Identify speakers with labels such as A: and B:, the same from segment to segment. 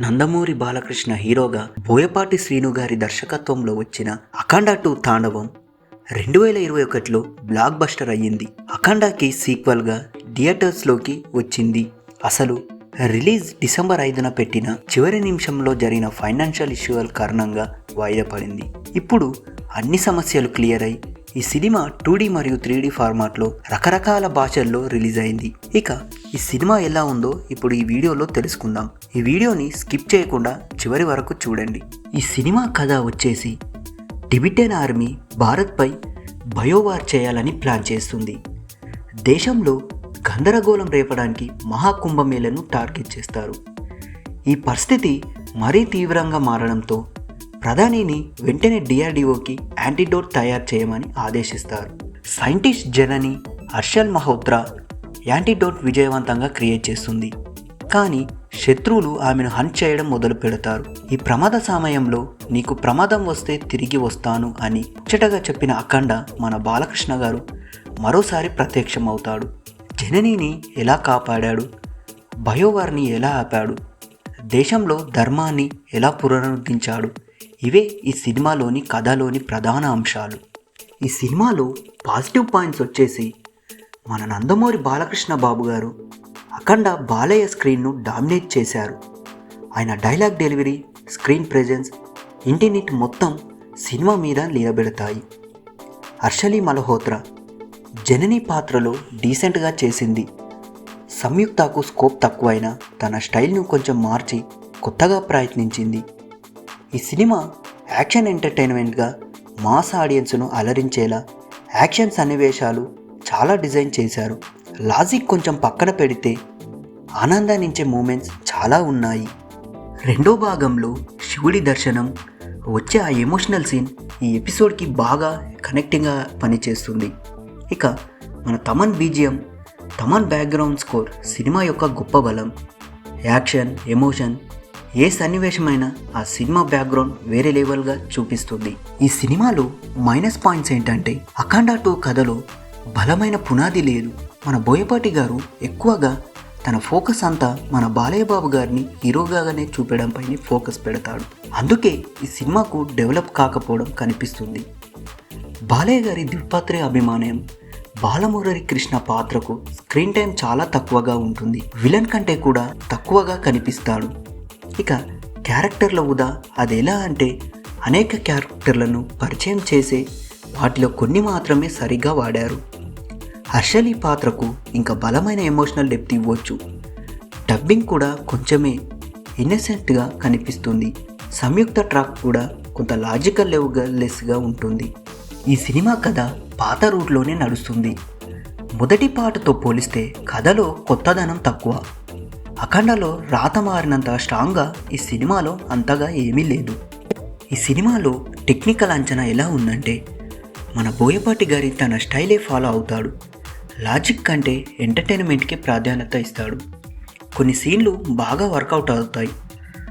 A: నందమూరి బాలకృష్ణ హీరోగా బోయపాటి శ్రీను గారి దర్శకత్వంలో వచ్చిన అఖండ టూ తాండవం రెండు వేల ఇరవై ఒకటిలో బ్లాక్ బస్టర్ అయ్యింది అఖండాకి సీక్వెల్గా థియేటర్స్లోకి వచ్చింది. అసలు రిలీజ్ డిసెంబర్ ఐదున పెట్టిన చివరి నిమిషంలో జరిగిన ఫైనాన్షియల్ ఇష్యూల కారణంగా వాయిదా పడింది ఇప్పుడు అన్ని సమస్యలు క్లియర్ అయి ఈ సినిమా టూ మరియు త్రీ డి ఫార్మాట్లో రకరకాల భాషల్లో రిలీజ్ అయింది. ఇక ఈ సినిమా ఎలా ఉందో ఇప్పుడు ఈ వీడియోలో తెలుసుకుందాం. ఈ వీడియోని స్కిప్ చేయకుండా చివరి వరకు చూడండి. ఈ సినిమా కథ వచ్చేసి టిబిటన్ ఆర్మీ భారత్పై బయోవార్ చేయాలని ప్లాన్ చేస్తుంది. దేశంలో గందరగోళం రేపడానికి మహాకుంభమేళను టార్గెట్ చేస్తారు. ఈ పరిస్థితి మరీ తీవ్రంగా మారడంతో ప్రధానిని వెంటనే డిఆర్డిఓకి యాంటీడోట్ తయారు చేయమని ఆదేశిస్తారు. సైంటిస్ట్ జనని హర్షల్ మహోత్రా యాంటీడోట్ విజయవంతంగా క్రియేట్ చేస్తుంది. కానీ శత్రువులు ఆమెను హంట్ చేయడం మొదలు పెడతారు. ఈ ప్రమాద సమయంలో నీకు ప్రమాదం వస్తే తిరిగి వస్తాను అని ముచ్చటగా చెప్పిన అఖండ మన బాలకృష్ణ గారు మరోసారి ప్రత్యక్షమవుతాడు. జననిని ఎలా కాపాడాడు? బయోవార్ని ఎలా ఆపాడు? దేశంలో ధర్మాన్ని ఎలా పునరుద్ధరించాడు? ఇవే ఈ సినిమాలోని కథలోని ప్రధాన అంశాలు. ఈ సినిమాలో పాజిటివ్ పాయింట్స్ వచ్చేసి మన నందమూరి బాలకృష్ణ బాబు గారు అఖండ బాలయ్య స్క్రీన్ను డామినేట్ చేశారు. ఆయన డైలాగ్ డెలివరీ స్క్రీన్ ప్రెజెన్స్ ఇంటినిట్ మొత్తం సినిమా మీద నిలబెడతాయి. హర్షలి మల్హోత్రా జనని పాత్రలో డీసెంట్గా చేసింది. సంయుక్తకు స్కోప్ తక్కువైనా తన స్టైల్ను కొంచెం మార్చి కొత్తగా ప్రయత్నించింది. ఈ సినిమా యాక్షన్ ఎంటర్టైన్మెంట్గా మాస్ ఆడియన్స్ను అలరించేలా యాక్షన్ సన్నివేశాలు చాలా డిజైన్ చేశారు. లాజిక్ కొంచెం పక్కన పెడితే ఆనందాన్నించే మూమెంట్స్ చాలా ఉన్నాయి. రెండో భాగంలో శివుడి దర్శనం. వచ్చే ఆ ఎమోషనల్ సీన్ ఈ ఎపిసోడ్కి బాగా కనెక్టింగ్గా పనిచేస్తుంది. ఇక మన Thaman BGM Thaman background score cinema యొక్క గొప్ప బలం. యాక్షన్ ఎమోషన్ ఏ సన్నివేశమైనా ఆ సినిమా బ్యాక్గ్రౌండ్ వేరే లెవెల్గా చూపిస్తుంది. ఈ సినిమాలో మైనస్ పాయింట్స్ ఏంటంటే అఖండ టూ కథలో బలమైన పునాది లేదు. మన బోయపాటి గారు ఎక్కువగా తన ఫోకస్ అంతా మన బాలయ్యబాబు గారిని హీరోగానే చూపడంపైనే ఫోకస్ పెడతాడు. అందుకే ఈ సినిమాకు డెవలప్ కాకపోవడం కనిపిస్తుంది. బాలయ్య గారి ద్విపాత్రే అభిమానం. బాలమురళి కృష్ణ పాత్రకు స్క్రీన్ టైం చాలా తక్కువగా ఉంటుంది. విలన్ కంటే కూడా తక్కువగా కనిపిస్తాడు. ఇక క్యారెక్టర్ల ఉదా అది ఎలా అంటే అనేక క్యారెక్టర్లను పరిచయం చేసే వాటిలో కొన్ని మాత్రమే సరిగ్గా వాడారు. హర్షలి పాత్రకు ఇంకా బలమైన ఎమోషనల్ డెప్త్ ఇవ్వచ్చు. డబ్బింగ్ కూడా కొంచెమే ఇన్నసెంట్గా కనిపిస్తుంది. సంయుక్త ట్రాక్ కూడా కొంత లాజికల్ లెస్గా ఉంటుంది. ఈ సినిమా కథ పాత రూట్లోనే నడుస్తుంది. మొదటి పాటతో పోలిస్తే కథలో కొత్తదనం తక్కువ. అఖండలో రాత మారినంత స్ట్రాంగ్గా ఈ సినిమాలో అంతగా ఏమీ లేదు. ఈ సినిమాలో టెక్నికల్ అంచనా ఎలా ఉందంటే మన బోయపాటి గారి తన స్టైలే ఫాలో అవుతాడు. లాజిక్ కంటే ఎంటర్టైన్మెంట్కి ప్రాధాన్యత ఇస్తాడు. కొన్ని సీన్లు బాగా వర్కౌట్ అవుతాయి.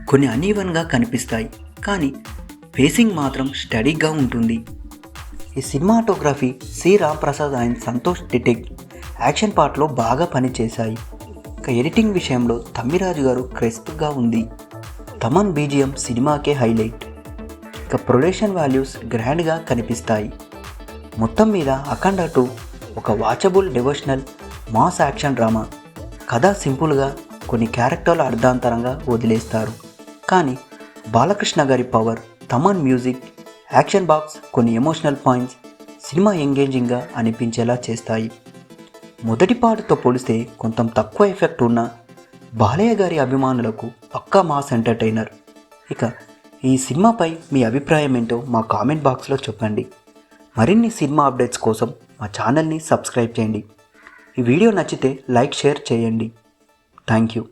A: కొన్ని అన్ఈవన్గా కనిపిస్తాయి. కానీ పేసింగ్ మాత్రం స్టడీగా ఉంటుంది. ఈ cinematography C. Ramprasad and Santosh డిటెక్ action పార్ట్లో బాగా పనిచేశాయి. ఇక ఎడిటింగ్ విషయంలో తమ్మిరాజు గారు క్రెస్ప్గా ఉంది. తమన్ బీజిఎం సినిమాకే హైలైట్. ఇక ప్రొడక్షన్ వాల్యూస్ గ్రాండ్గా కనిపిస్తాయి. మొత్తం మీద అఖండ టూ ఒక watchable devotional mass action drama. కథ సింపుల్గా కొన్ని క్యారెక్టర్లు అర్ధాంతరంగా వదిలేస్తారు. కానీ బాలకృష్ణ గారి power Thaman music action blocks కొన్ని ఎమోషనల్ పాయింట్స్ సినిమా ఎంగేజింగ్గా అనిపించేలా చేస్తాయి. మొదటి పాటతో పోలిస్తే కొంత తక్కువ ఎఫెక్ట్ ఉన్న బాలయ్య గారి అభిమానులకు పక్కా మాస్ ఎంటర్టైనర్. ఇక ఈ సినిమాపై మీ అభిప్రాయం ఏంటో మా కామెంట్ బాక్స్లో చెప్పండి. మరిన్ని సినిమా అప్డేట్స్ కోసం మా ఛానల్ని సబ్స్క్రైబ్ చేయండి. ఈ వీడియో నచ్చితే లైక్ షేర్ చేయండి. Thank you.